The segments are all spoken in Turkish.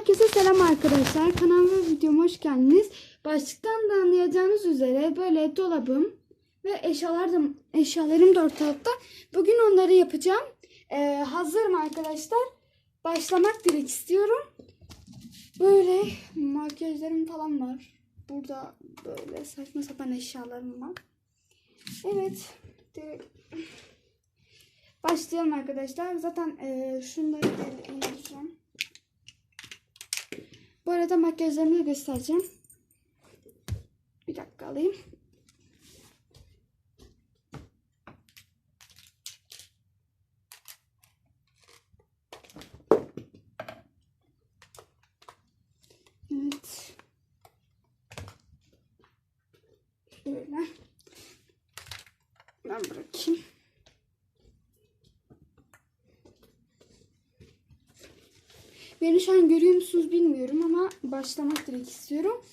Herkese selam arkadaşlar. Kanalıma videoma hoş geldiniz. Başlıktan da anlayacağınız üzere böyle dolabım ve eşyalarım, eşyalarım da ortalıkta. Bugün onları yapacağım. Ee, hazırım arkadaşlar. Başlamak direkt istiyorum. Böyle makyajlarım falan var. Burada böyle saçma sapan eşyalarım var. Evet. Direkt başlayalım arkadaşlar. Zaten e, şunları da indireceğim. Bu arada makyajlarımı göstereceğim. Bir dakika alayım. Evet. Şöyle. Ben bırakayım. Beni şu an görüyor musunuz bilmiyorum ama başlamak direkt istiyorum.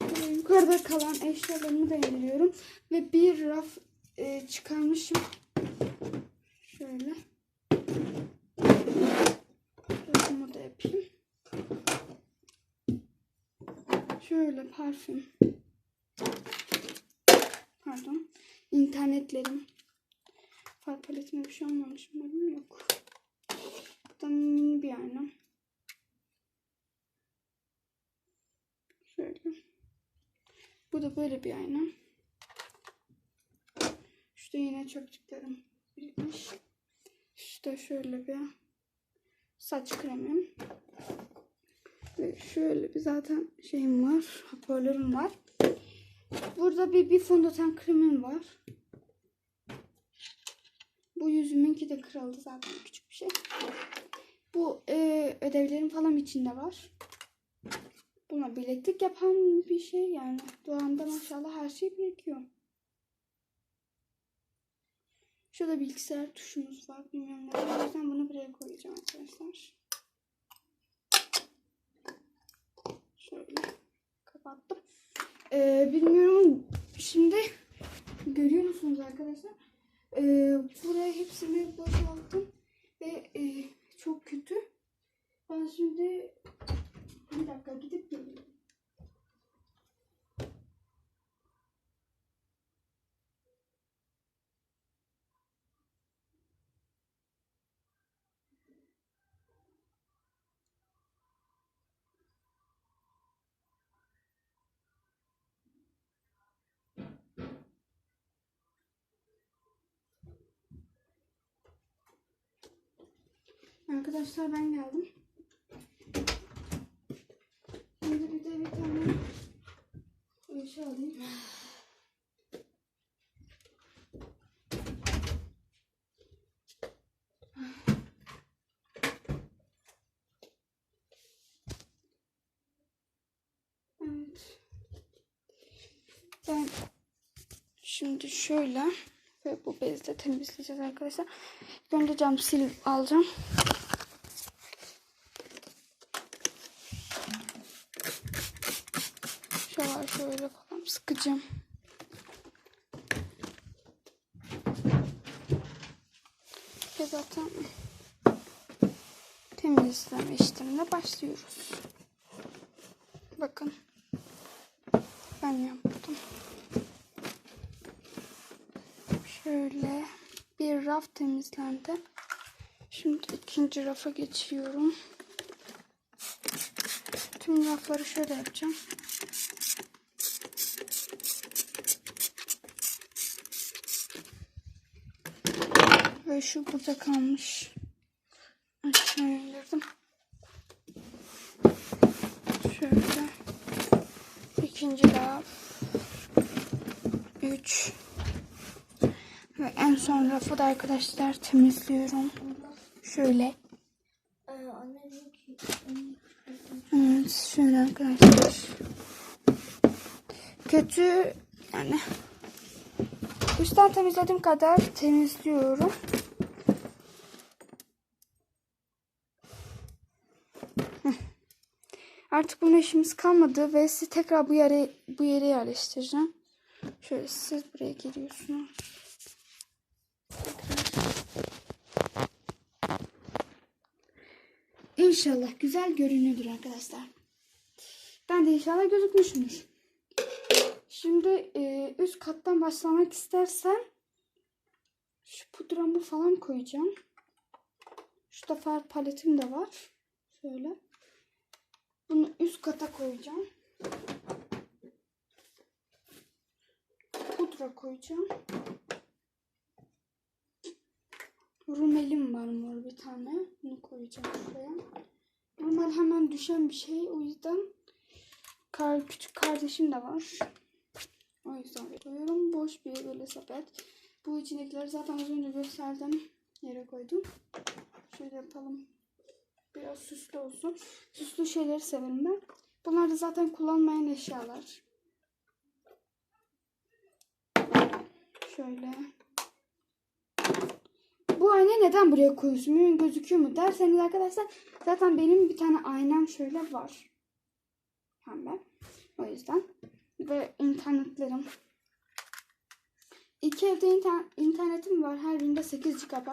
Böyle yukarıda kalan eşyalarımı da indiriyorum. Ve bir raf e, çıkarmışım. Şöyle. Rafımı da yapayım. Şöyle parfüm. Pardon. İnternetlerim. Far paletime bir şey olmamış mı? Yok. Mini bir ayna. Şöyle. Bu da böyle bir ayna. Şurada yine çöpçüklerim birikmiş. İşte şöyle bir saç kremim. Ve şöyle bir zaten şeyim var. Hoparlörüm var. Burada bir, bir fondöten kremim var. Bu yüzümünki de kırıldı zaten küçük bir şey. Bu e, ödevlerim falan içinde var. Buna bileklik yapan bir şey yani. Doğanda maşallah her şey birikiyor. Şurada bilgisayar tuşumuz var. Bilmiyorum ne. O yüzden bunu buraya koyacağım arkadaşlar. Şöyle kapattım. Ee, bilmiyorum şimdi görüyor musunuz arkadaşlar? Ee, buraya hepsini boşalttım ve e, çok kötü. Ben şimdi bir dakika gidip geliyorum. Arkadaşlar ben geldim. Şimdi bir de bir tane şey alayım. Evet. Ben şimdi şöyle ve bu bezle temizleyeceğiz arkadaşlar. Önce cam sil alacağım. Şöyle sıkacağım. Ve zaten temizleme işlemine başlıyoruz. Bakın. Ben yaptım. Şöyle bir raf temizlendi. Şimdi ikinci rafa geçiyorum. Tüm rafları şöyle yapacağım. Ve şu burada kalmış. Aşağı indirdim. Şöyle. İkinci raf. Üç. Ve en son rafı da arkadaşlar temizliyorum. Şöyle. Evet şöyle arkadaşlar. Kötü yani üstten temizlediğim kadar temizliyorum. Artık buna işimiz kalmadı ve sizi tekrar bu yere bu yere yerleştireceğim. Şöyle siz buraya geliyorsunuz. Tekrar. İnşallah güzel görünüyordur arkadaşlar. Ben de inşallah gözükmüşümdür. Şimdi e, üst kattan başlamak istersen şu pudramı falan koyacağım. Şurada far paletim de var. Şöyle. Bunu üst kata koyacağım. Pudra koyacağım. Rumelim var mor bir tane. Bunu koyacağım şuraya. Normal hemen düşen bir şey. O yüzden kar, küçük kardeşim de var. O yüzden koyuyorum. Boş bir böyle sepet. Bu içindekileri zaten az önce gösterdim. Yere koydum. Şöyle yapalım. Biraz süslü olsun. Süslü şeyleri severim ben. Bunlar da zaten kullanmayan eşyalar. Şöyle. Bu ayna neden buraya koyuyorsun? Bilmiyorum, gözüküyor mu derseniz arkadaşlar zaten benim bir tane aynam şöyle var. Pembe. O yüzden. Ve internetlerim. İki evde inter- internetim var. Her birinde 8 GB.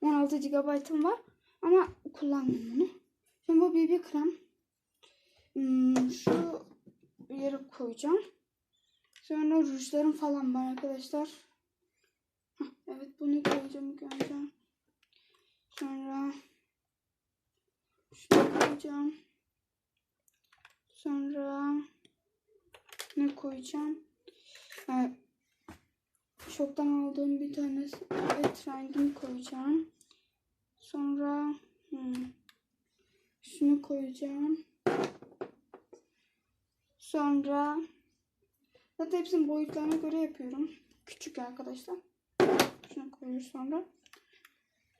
16 GB'ım var. Ama kullanmıyorum onu. Şimdi bu BB krem. Hmm, şu yere koyacağım. Sonra rujlarım falan var arkadaşlar. Evet bunu koyacağım önce. Sonra şunu koyacağım. Sonra ne koyacağım? Ha, şoktan aldığım bir tane et rengini koyacağım. Sonra şunu koyacağım. Sonra zaten hepsinin boyutlarına göre yapıyorum. Küçük arkadaşlar. Şunu koyuyoruz sonra.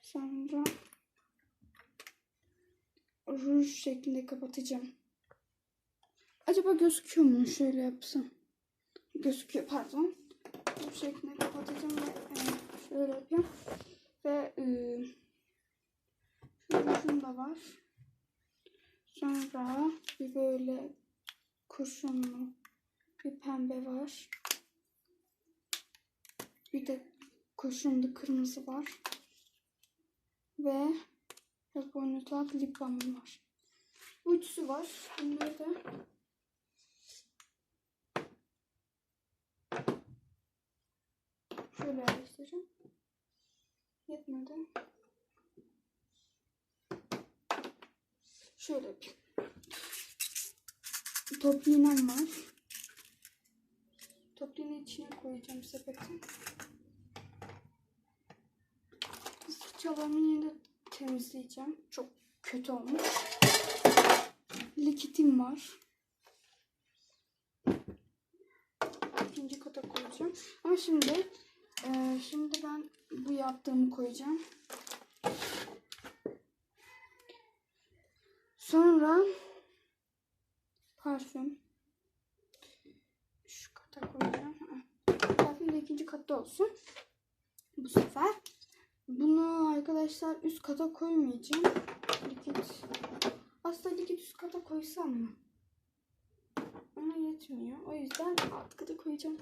Sonra ruj şeklinde kapatacağım. Acaba gözüküyor mu? Şöyle yapsam. Gözüküyor pardon. Bu şeklinde kapatacağım ve e, şöyle yapayım. Ve e, şu da var. Sonra bir böyle kurşunlu bir pembe var. Bir de kurşunlu kırmızı var. Ve biraz boynuzlu lip balmım var. Bu üçüsü var. Bunları da şöyle yerleştireceğim. Yetmedi. Şöyle. Toplu iğnem var. Toplu iğneyi içine koyacağım sepetin. Fırçalarımı yine temizleyeceğim. Çok kötü olmuş. Likitim var. İkinci kata koyacağım. Ama şimdi e, şimdi ben bu yaptığımı koyacağım. Sonra parfüm. Şu kata koyacağım. Parfüm de ikinci katta olsun. Bu sefer. Bunu arkadaşlar üst kata koymayacağım. Likit. Aslında likit üst kata koysam mı? Ama yetmiyor. O yüzden alt kata koyacağım.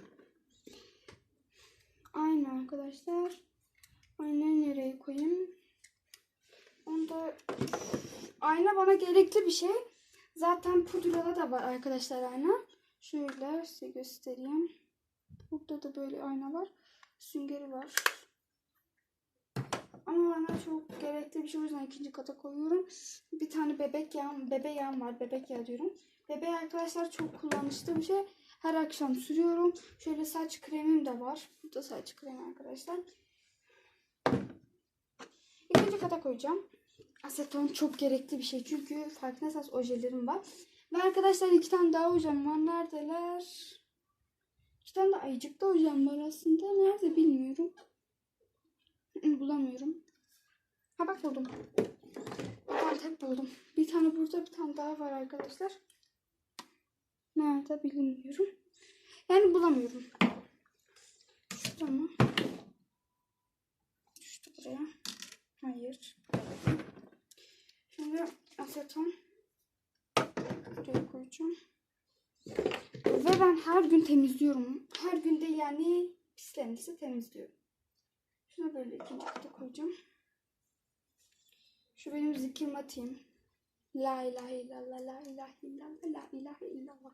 Aynı arkadaşlar. Aynayı nereye koyayım? Onda ayna bana gerekli bir şey. Zaten pudrada da var arkadaşlar ayna. Şöyle size göstereyim. Burada da böyle ayna var. Süngeri var. Ama bana çok gerekli bir şey o yüzden ikinci kata koyuyorum. Bir tane bebek yağım, bebe yağım var. Bebek yağı diyorum. Bebe arkadaşlar çok kullanışlı bir şey. Her akşam sürüyorum. Şöyle saç kremim de var. Bu da saç kremi arkadaşlar. İkinci kata koyacağım. Aseton çok gerekli bir şey. Çünkü farkındaysanız ojelerim var. Ve arkadaşlar iki tane daha ojem var. Neredeler? İki tane de ayıcıkta ojem var aslında. Nerede bilmiyorum. Bulamıyorum. Ha bak buldum. Ben tek buldum. Bir tane burada bir tane daha var arkadaşlar. Nerede bilmiyorum. Yani bulamıyorum. Şurada mı? Düştü buraya. Hayır. Şimdi aseton buraya koyacağım. Ve ben her gün temizliyorum. Her günde yani pislerinizi temizliyorum. Şunu böyle ikinci kata koyacağım. Şu benim zikir matayım. La ilahe illallah, la ilahe illallah, la ilahe illallah.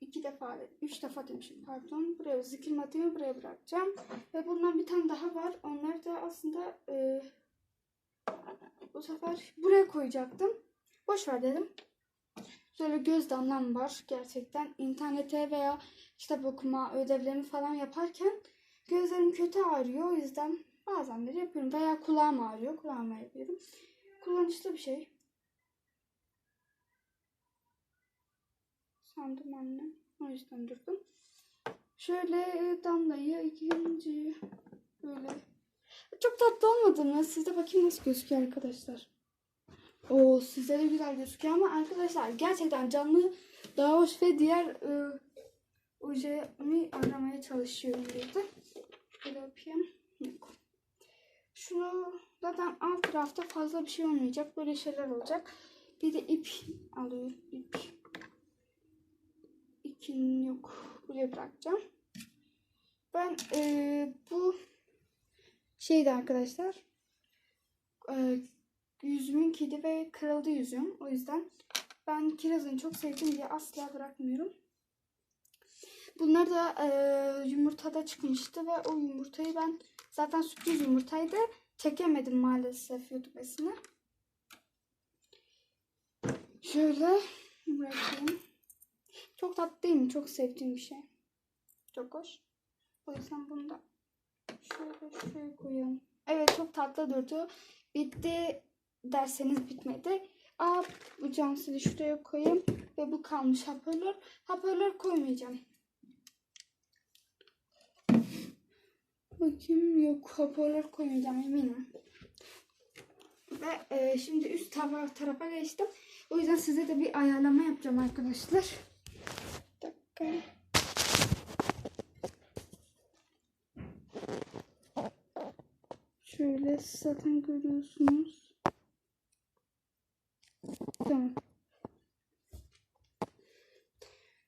İki defa, üç defa demişim pardon. Buraya zikir matımı buraya bırakacağım. Ve bundan bir tane daha var. Onları da aslında e, bu sefer buraya koyacaktım. Boş ver dedim. Şöyle göz damlam var gerçekten. İnternete veya kitap okuma ödevlerimi falan yaparken gözlerim kötü ağrıyor. O yüzden bazenleri yapıyorum. Veya kulağım ağrıyor. Kulağıma yapıyorum. Kullanışlı bir şey. Sandım anne. O yüzden durdum. Şöyle damlayı ikinci böyle. Çok tatlı olmadı mı? Size bakayım nasıl gözüküyor arkadaşlar. Oo size de güzel gözüküyor ama arkadaşlar gerçekten canlı daha hoş ve diğer e, ojemi aramaya çalışıyorum burada. Şöyle yapayım. Yok. Şunu zaten alt tarafta fazla bir şey olmayacak. Böyle şeyler olacak. Bir de ip alıyorum. İp. İkinin yok. Buraya bırakacağım. Ben e, bu şeydi arkadaşlar. E, yüzümün kedi ve kırıldı yüzüm. O yüzden ben kirazını çok sevdim diye asla bırakmıyorum. Bunlar da e, yumurtada çıkmıştı ve o yumurtayı ben zaten sürpriz yumurtaydı. Çekemedim maalesef YouTube'sine. Şöyle bırakayım. Çok tatlı değil mi? Çok sevdiğim bir şey. Çok hoş. O yüzden bunu da şöyle şuraya koyalım. Evet çok tatlı durdu. Bitti derseniz bitmedi. Aa bu camsızı şuraya koyayım. Ve bu kalmış hoparlör. Hoparlör koymayacağım. Bakayım yok hoparlör koymayacağım eminim. Ve e, şimdi üst tarafa, tarafa geçtim. O yüzden size de bir ayarlama yapacağım arkadaşlar. Bir dakika. Şöyle zaten görüyorsunuz. Tamam.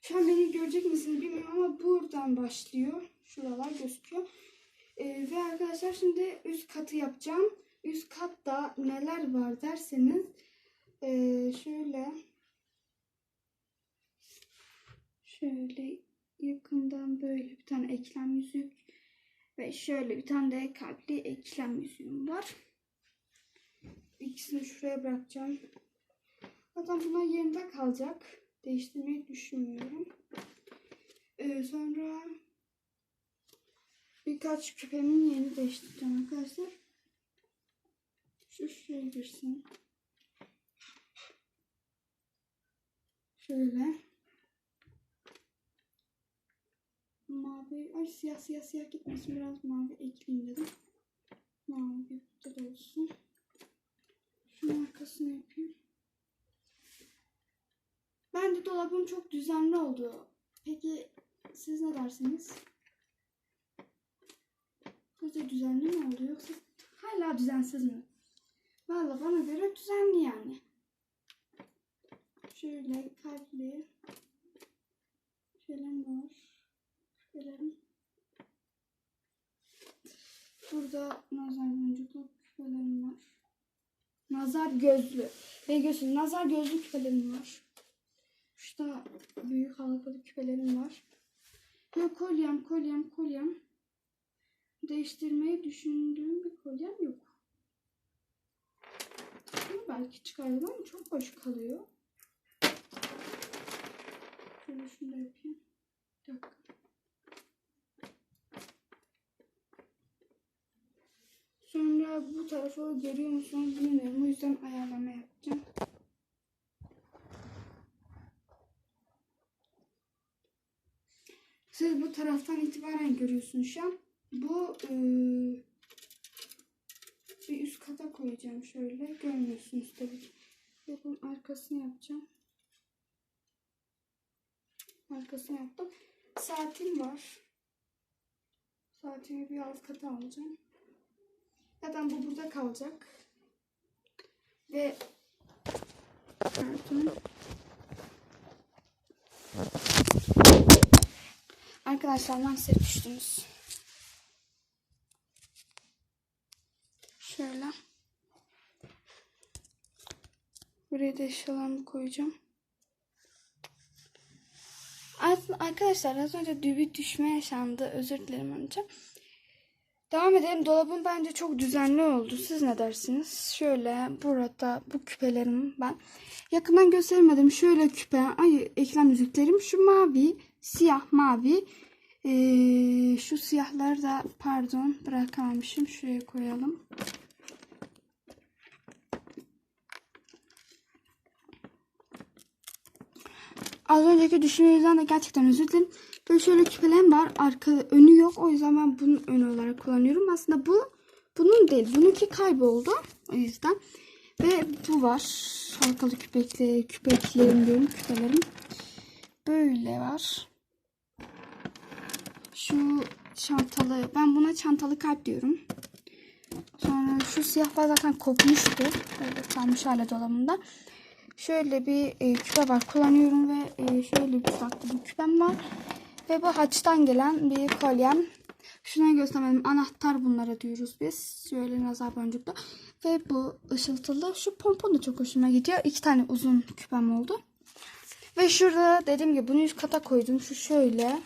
Şu an beni görecek misiniz bilmiyorum ama buradan başlıyor. Şuralar gözüküyor. Ee, ve arkadaşlar şimdi üst katı yapacağım. Üst katta neler var derseniz ee, şöyle şöyle yakından böyle bir tane eklem yüzük ve şöyle bir tane de kalpli eklem yüzüğüm var. İkisini şuraya bırakacağım. Zaten bunlar yerinde kalacak. Değiştirmeyi düşünmüyorum. Ee, sonra birkaç küpemin yerini değiştireceğim arkadaşlar. Şu şuraya girsin. Şöyle. Mavi. Ay siyah siyah siyah gitmesin. Biraz mavi ekleyeyim dedim. Mavi burada da olsun. Şunun arkasını yapayım. Bence dolabım çok düzenli oldu. Peki siz ne dersiniz? Sizce düzenli mi oldu yoksa hala düzensiz mi? Valla bana göre düzenli yani. Şöyle kalpli şeylerim var. Küpelerim. Burada nazar boncuklu küpelerim var. Nazar gözlü. Ve gözlü. Nazar gözlü küpelerim var. Şurada büyük halkalı küpelerim var. Ve kolyem, kolyem, kolyem. Değiştirmeyi düşündüğüm bir kolyem yok. Bunu belki çıkardım ama çok hoş kalıyor. Şöyle şunu da yapayım. Bir dakika. Sonra bu tarafı görüyor musunuz bilmiyorum. O yüzden ayarlama yapacağım. Siz bu taraftan itibaren görüyorsunuz şu an. Bu eee, bir üst kata koyacağım şöyle. Görmüyorsunuz tabii ki. Ve bunun arkasını yapacağım. Arkasını yaptım. Saatim var. Saatimi bir alt kata alacağım. Zaten bu burada kalacak. Ve pardon. Arkadaşlar maalesef düştünüz. Şöyle. Buraya da eşyalarımı koyacağım. Aslında arkadaşlar az önce bir düşme yaşandı. Özür dilerim için. Devam edelim. Dolabım bence çok düzenli oldu. Siz ne dersiniz? Şöyle burada bu küpelerim ben yakından göstermedim. Şöyle küpe, ay eklem yüzüklerim şu mavi, siyah mavi. Ee, şu siyahları da pardon bırakamamışım. Şuraya koyalım. Az önceki yüzden de gerçekten özür dilerim. Böyle şöyle küpelerim var. Arka önü yok. O yüzden ben bunun önü olarak kullanıyorum. Aslında bu bunun değil. Bununki kayboldu. O yüzden. Ve bu var. Halkalı küpekli küpeklerim diyorum. Küpelerim. Böyle var. Şu çantalı. Ben buna çantalı kalp diyorum. Sonra şu siyahlar zaten kopmuştu. Böyle kalmış hala dolabımda. Şöyle bir e, küpe var kullanıyorum ve e, şöyle bir farklı bir küpem var. Ve bu haçtan gelen bir kolyem. Şuna göstermedim. Anahtar bunlara diyoruz biz. Şöyle nazar boncuklu. Ve bu ışıltılı. Şu pompon da çok hoşuma gidiyor. İki tane uzun küpem oldu. Ve şurada dediğim gibi bunu üst kata koydum. Şu şöyle.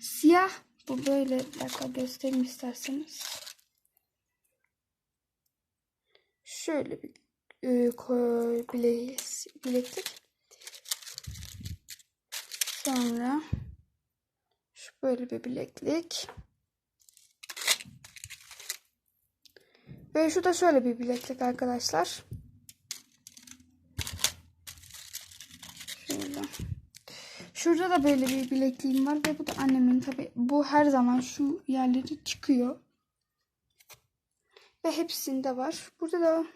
Siyah. Bu böyle. Bir dakika göstereyim isterseniz. Şöyle bir bileklik. Sonra şu böyle bir bileklik. Ve şu da şöyle bir bileklik arkadaşlar. Şöyle. Şurada da böyle bir bilekliğim var ve bu da annemin tabi bu her zaman şu yerleri çıkıyor. Ve hepsinde var. Burada da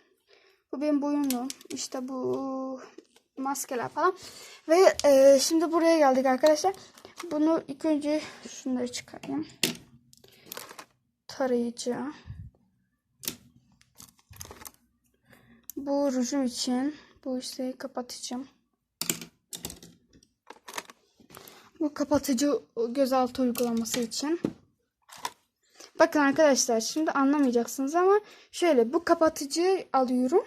bu benim boyumlu. İşte bu maskeler falan. Ve e, şimdi buraya geldik arkadaşlar. Bunu ilk önce şunları çıkarayım. Tarayıcı. Bu rujum için. Bu işte kapatacağım. Bu kapatıcı gözaltı uygulaması için. Bakın arkadaşlar şimdi anlamayacaksınız ama şöyle bu kapatıcıyı alıyorum.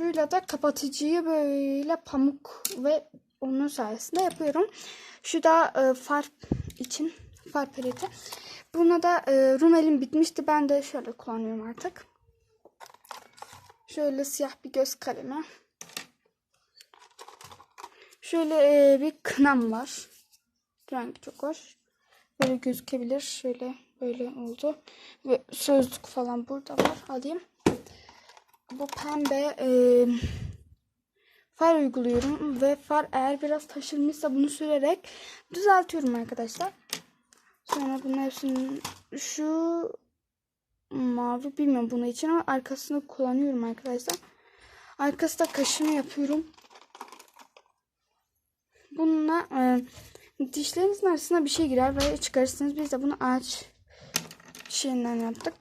Şuyla da kapatıcıyı böyle pamuk ve onun sayesinde yapıyorum. Şu da e, far için far paleti. Buna da e, rumelim bitmişti. Ben de şöyle kullanıyorum artık. Şöyle siyah bir göz kalemi. Şöyle e, bir kınam var. Rengi çok hoş. Böyle gözükebilir. Şöyle böyle oldu. Ve sözlük falan burada var. Alayım. Bu pembe e, far uyguluyorum. Ve far eğer biraz taşırmışsa bunu sürerek düzeltiyorum arkadaşlar. Sonra bunun hepsinin şu mavi bilmiyorum bunun için ama arkasını kullanıyorum arkadaşlar. Arkasında kaşını yapıyorum. Bununla e, dişlerinizin arasına bir şey girer ve çıkarırsınız. Biz de bunu ağaç şeyinden yaptık.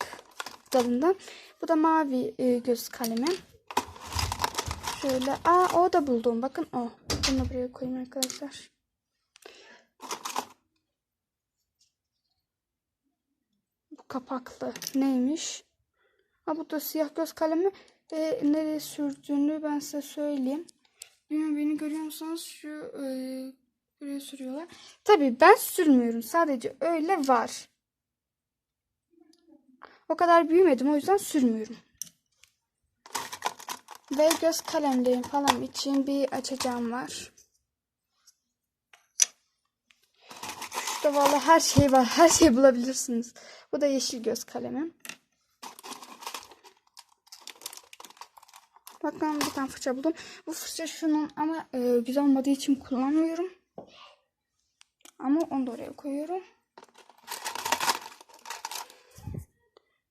Dalından. Bu da mavi e, göz kalemi. Şöyle. Aa o da buldum. Bakın o. Bunu buraya koyayım arkadaşlar. Bu kapaklı. Neymiş? Ha bu da siyah göz kalemi. Ve nereye sürdüğünü ben size söyleyeyim. Bilmiyorum beni görüyor musunuz? Şu e, buraya sürüyorlar. Tabii ben sürmüyorum. Sadece öyle var. O kadar büyümedim o yüzden sürmüyorum. Ve göz kalemlerim falan için bir açacağım var. Şurada vallahi her şey var. Her şeyi bulabilirsiniz. Bu da yeşil göz kalemim. Bakın bir tane fırça buldum. Bu fırça şunun ama e, güzel olmadığı için kullanmıyorum. Ama onu da oraya koyuyorum.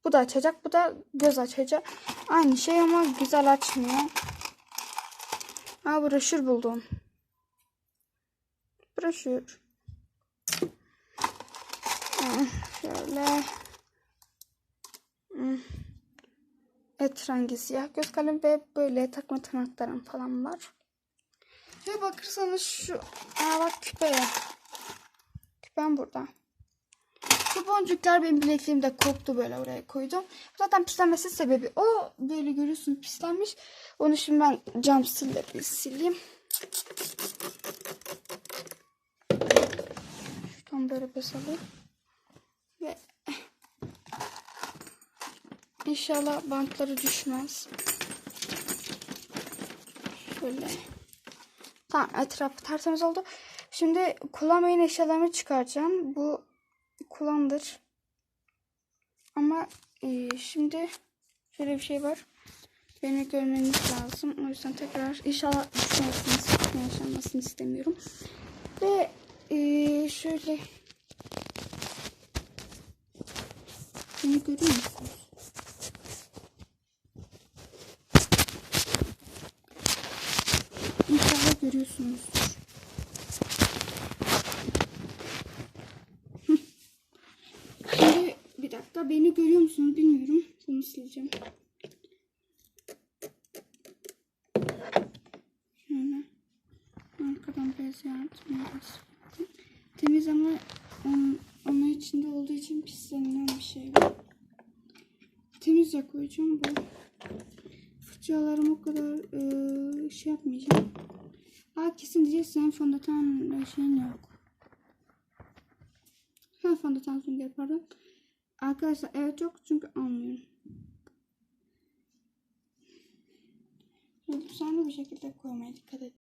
Bu da açacak. Bu da göz açacak. Aynı şey ama güzel açmıyor. Aa broşür buldum. Broşür. Şöyle. Hmm. Et rengi siyah göz kalem ve böyle takma tırnaklarım falan var. Ve bakırsanız şu aa bak küpeye. Küpem burada. Şu boncuklar benim bilekliğimde koptu böyle oraya koydum. Zaten pislenmesi sebebi o. Böyle görüyorsunuz pislenmiş. Onu şimdi ben cam sille bir sileyim. Şuradan böyle basalım. Ve inşallah bantları düşmez. Şöyle. Tamam etrafı tertemiz oldu. Şimdi kullanmayın eşyalarımı çıkaracağım. Bu kullandır. Ama e, şimdi şöyle bir şey var. Beni görmeniz lazım. O yüzden tekrar inşallah düşmezsiniz. Yaşanmasını istemiyorum. Ve e, şöyle beni görüyor musunuz? İnşallah görüyorsunuzdur. Hı. Şimdi beni görüyor musunuz bilmiyorum. Bunu sileceğim. Şöyle arkadan yardımıyla sildim. Temiz ama onun, onun içinde olduğu için pislenilen bir şey. Temizce koyacağım bu. Fırçalarım o kadar eee, şey yapmayacağım. Aa kesin diyeceksin fondöten e, şeyin yok. Ha fondöten sünger pardon. Arkadaşlar evet yok çünkü almıyorum. Düzenli bir şekilde koymaya dikkat et.